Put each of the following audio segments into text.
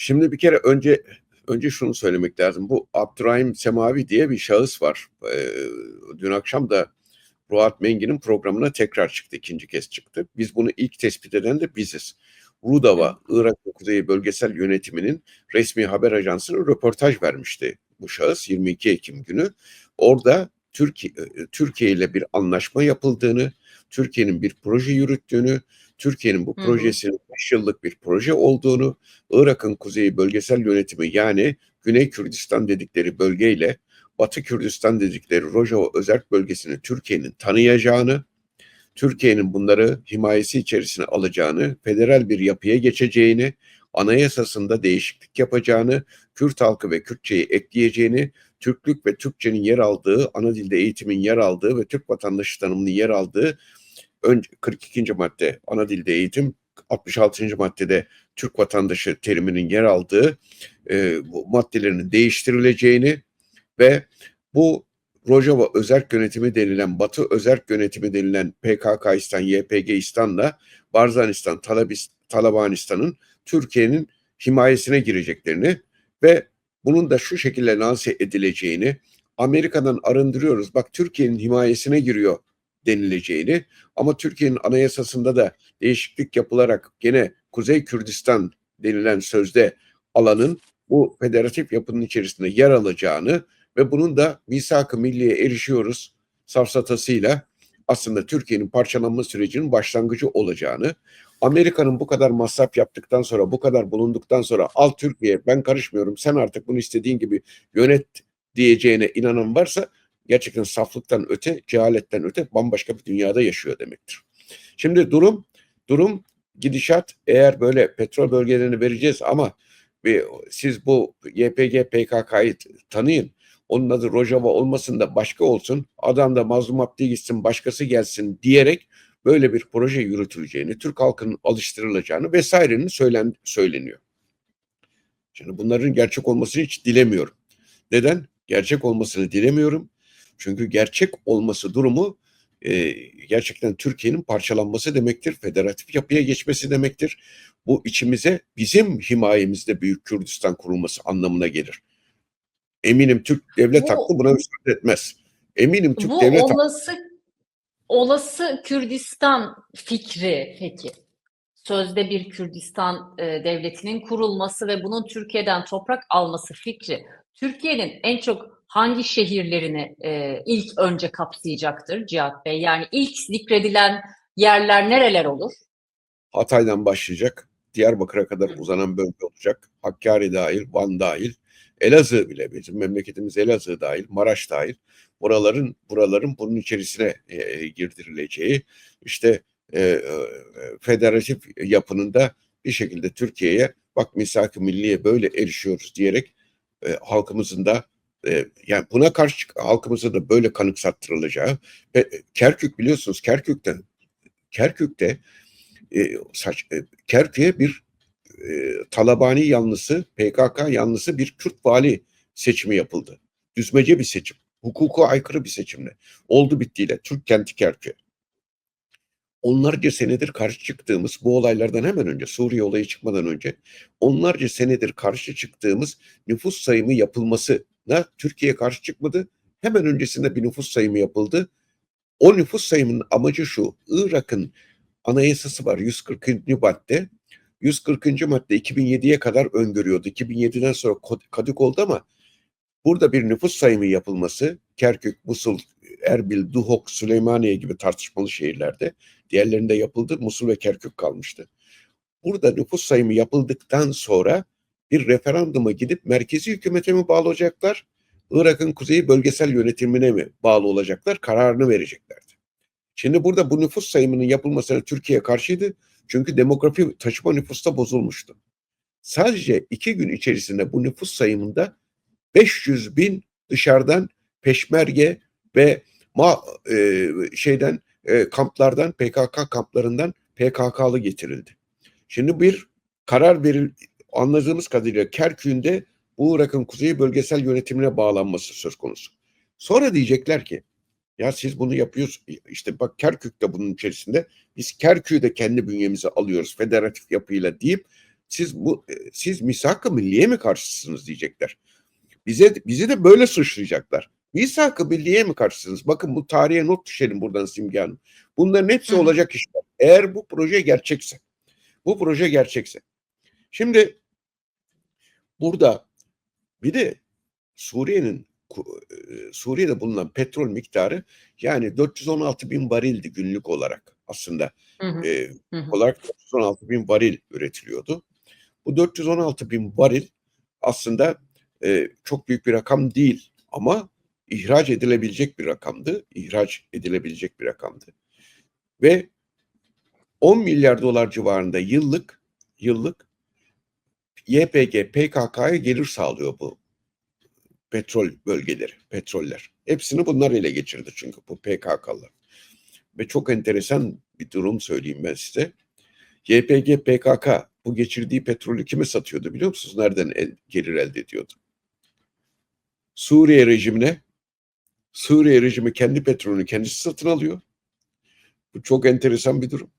Şimdi bir kere önce önce şunu söylemek lazım. Bu Abdurrahim Semavi diye bir şahıs var. Ee, dün akşam da Ruat Mengi'nin programına tekrar çıktı. ikinci kez çıktı. Biz bunu ilk tespit eden de biziz. Rudava, Irak ve Kuzey Bölgesel Yönetimi'nin resmi haber ajansına röportaj vermişti bu şahıs 22 Ekim günü. Orada Türkiye, Türkiye ile bir anlaşma yapıldığını, Türkiye'nin bir proje yürüttüğünü, Türkiye'nin bu projesinin 5 yıllık bir proje olduğunu, Irak'ın kuzeyi bölgesel yönetimi yani Güney Kürdistan dedikleri bölgeyle Batı Kürdistan dedikleri Rojava özerk bölgesini Türkiye'nin tanıyacağını, Türkiye'nin bunları himayesi içerisine alacağını, federal bir yapıya geçeceğini, anayasasında değişiklik yapacağını, Kürt halkı ve Kürtçeyi ekleyeceğini, Türklük ve Türkçenin yer aldığı, ana dilde eğitimin yer aldığı ve Türk vatandaşı tanımının yer aldığı önce 42. madde ana dilde eğitim, 66. maddede Türk vatandaşı teriminin yer aldığı e, bu maddelerin değiştirileceğini ve bu Rojava Özerk Yönetimi denilen, Batı Özerk Yönetimi denilen PKKistan, YPGistan'la Barzanistan, Talabis, Talabanistan'ın Türkiye'nin himayesine gireceklerini ve bunun da şu şekilde lanse edileceğini, Amerika'dan arındırıyoruz, bak Türkiye'nin himayesine giriyor denileceğini. Ama Türkiye'nin anayasasında da değişiklik yapılarak gene Kuzey Kürdistan denilen sözde alanın bu federatif yapının içerisinde yer alacağını ve bunun da misak-ı milliye erişiyoruz safsatasıyla aslında Türkiye'nin parçalanma sürecinin başlangıcı olacağını, Amerika'nın bu kadar masraf yaptıktan sonra, bu kadar bulunduktan sonra al Türkiye ben karışmıyorum sen artık bunu istediğin gibi yönet diyeceğine inanan varsa gerçekten saflıktan öte, cehaletten öte bambaşka bir dünyada yaşıyor demektir. Şimdi durum, durum gidişat eğer böyle petrol bölgelerini vereceğiz ama bir, siz bu YPG PKK'yı tanıyın. Onun adı Rojava olmasın da başka olsun. Adam da mazlum Abdi gitsin başkası gelsin diyerek böyle bir proje yürütüleceğini, Türk halkının alıştırılacağını vesairenin söylen, söyleniyor. Şimdi bunların gerçek olmasını hiç dilemiyorum. Neden? Gerçek olmasını dilemiyorum. Çünkü gerçek olması durumu e, gerçekten Türkiye'nin parçalanması demektir. Federatif yapıya geçmesi demektir. Bu içimize bizim himayemizde Büyük Kürdistan kurulması anlamına gelir. Eminim Türk devlet Bu- hakkı buna müsaade etmez. Eminim Türk Bu devlet olası olası Kürdistan fikri peki. Sözde bir Kürdistan e, devletinin kurulması ve bunun Türkiye'den toprak alması fikri Türkiye'nin en çok hangi şehirlerini e, ilk önce kapsayacaktır Cihat Bey? Yani ilk zikredilen yerler nereler olur? Hatay'dan başlayacak. Diyarbakır'a kadar uzanan bölge olacak. Hakkari dahil, Van dahil, Elazığ bile bizim memleketimiz Elazığ dahil, Maraş dahil. Buraların buraların bunun içerisine e, girdirileceği işte e, e, federatif yapının da bir şekilde Türkiye'ye bak misak-ı milliye böyle erişiyoruz diyerek e, halkımızın da e, yani buna karşı halkımıza da böyle kanıksattırılacağı ve Kerkük biliyorsunuz Kerkük'te Kerkük'te e, saç, e, Kerkük'e bir e, Talabani yanlısı, PKK yanlısı bir Kürt vali seçimi yapıldı. Düzmece bir seçim. Hukuka aykırı bir seçimle. Oldu bittiyle Türk kenti Kerkük'e. Onlarca senedir karşı çıktığımız bu olaylardan hemen önce Suriye olayı çıkmadan önce onlarca senedir karşı çıktığımız nüfus sayımı yapılmasına Türkiye karşı çıkmadı. Hemen öncesinde bir nüfus sayımı yapıldı. O nüfus sayımının amacı şu. Irak'ın anayasası var 140. madde. 140. madde 2007'ye kadar öngörüyordu. 2007'den sonra kadük oldu ama burada bir nüfus sayımı yapılması Kerkük, Musul, Erbil, Duhok, Süleymaniye gibi tartışmalı şehirlerde diğerlerinde yapıldı. Musul ve Kerkük kalmıştı. Burada nüfus sayımı yapıldıktan sonra bir referanduma gidip merkezi hükümete mi bağlı olacaklar? Irak'ın kuzeyi bölgesel yönetimine mi bağlı olacaklar? Kararını vereceklerdi. Şimdi burada bu nüfus sayımının yapılmasına Türkiye karşıydı. Çünkü demografi taşıma nüfusta bozulmuştu. Sadece iki gün içerisinde bu nüfus sayımında 500 bin dışarıdan peşmerge ve ma, e, şeyden e, kamplardan PKK kamplarından PKK'lı getirildi. Şimdi bir karar veril anladığımız kadarıyla Kerkük'ünde bu Irak'ın kuzey bölgesel yönetimine bağlanması söz konusu. Sonra diyecekler ki ya siz bunu yapıyorsunuz. İşte bak Kerkük de bunun içerisinde. Biz Kerkük'ü de kendi bünyemize alıyoruz federatif yapıyla deyip siz bu e, siz misak-ı milliye mi karşısınız diyecekler. Bize bizi de böyle suçlayacaklar. Misak-ı milliye mi karşısınız? Bakın bu tarihe not düşelim buradan Simge Hanım. Bunların hepsi olacak işler. Eğer bu proje gerçekse. Bu proje gerçekse. Şimdi burada bir de Suriye'nin e, Suriye'de bulunan petrol miktarı yani 416 bin varildi günlük olarak aslında Hı hı. e, Hı hı. olarak 416 bin varil üretiliyordu. Bu 416 bin varil aslında e, çok büyük bir rakam değil ama ihraç edilebilecek bir rakamdı. İhraç edilebilecek bir rakamdı. Ve 10 milyar dolar civarında yıllık yıllık YPG PKK'ya gelir sağlıyor bu petrol bölgeleri, petroller. Hepsini bunlar ele geçirdi çünkü bu PKK'lar. Ve çok enteresan bir durum söyleyeyim ben size. YPG PKK bu geçirdiği petrolü kime satıyordu biliyor musunuz? Nereden el, gelir elde ediyordu? Suriye rejimine Suriye rejimi kendi petrolünü kendisi satın alıyor. Bu çok enteresan bir durum.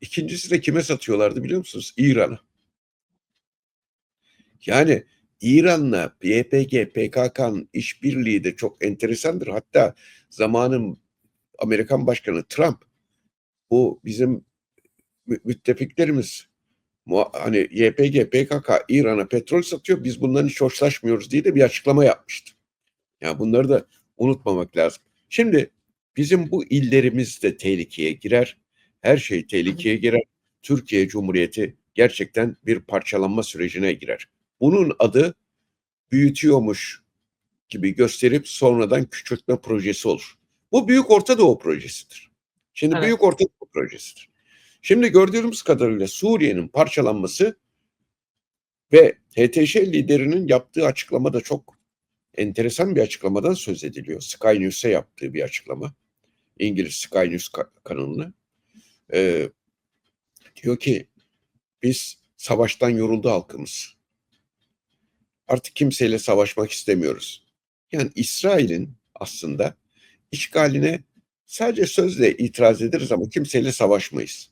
İkincisi de kime satıyorlardı biliyor musunuz? İran'a. Yani İran'la YPG, PKK'nın işbirliği de çok enteresandır. Hatta zamanın Amerikan Başkanı Trump bu bizim mü- müttefiklerimiz hani YPG, PKK İran'a petrol satıyor. Biz bundan hiç hoşlaşmıyoruz diye de bir açıklama yapmıştı. Yani bunları da unutmamak lazım. Şimdi bizim bu illerimiz de tehlikeye girer. Her şey tehlikeye girer. Türkiye Cumhuriyeti gerçekten bir parçalanma sürecine girer. Bunun adı büyütüyormuş gibi gösterip sonradan küçültme projesi olur. Bu Büyük Orta Doğu projesidir. Şimdi Evet. Büyük Orta Doğu projesidir. Şimdi gördüğümüz kadarıyla Suriye'nin parçalanması ve HTŞ liderinin yaptığı açıklama da çok enteresan bir açıklamadan söz ediliyor. Sky News'e yaptığı bir açıklama. İngiliz Sky News ka- kanalına. Ee, diyor ki biz savaştan yoruldu halkımız. Artık kimseyle savaşmak istemiyoruz. Yani İsrail'in aslında işgaline sadece sözle itiraz ederiz ama kimseyle savaşmayız.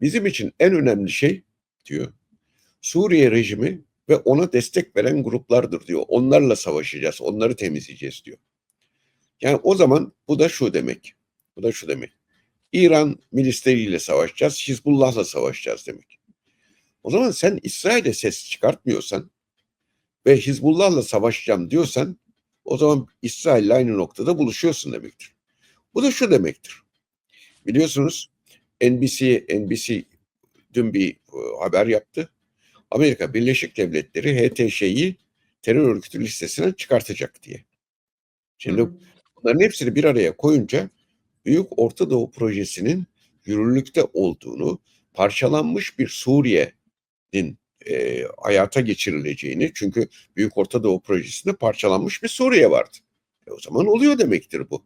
Bizim için en önemli şey diyor Suriye rejimi ve ona destek veren gruplardır diyor. Onlarla savaşacağız, onları temizleyeceğiz diyor. Yani o zaman bu da şu demek. Bu da şu demek. İran milisleriyle savaşacağız, Hizbullah'la savaşacağız demek. O zaman sen İsrail'e ses çıkartmıyorsan ve Hizbullah'la savaşacağım diyorsan o zaman İsrail'le aynı noktada buluşuyorsun demektir. Bu da şu demektir. Biliyorsunuz NBC NBC dün bir e, haber yaptı. Amerika Birleşik Devletleri HTŞ'yi terör örgütü listesinden çıkartacak diye. Şimdi Hı hı. bunların hepsini bir araya koyunca Büyük Orta Doğu Projesi'nin yürürlükte olduğunu, parçalanmış bir Suriye'nin e, hayata geçirileceğini, çünkü Büyük Orta Doğu Projesi'nde parçalanmış bir Suriye vardı. E, o zaman oluyor demektir bu.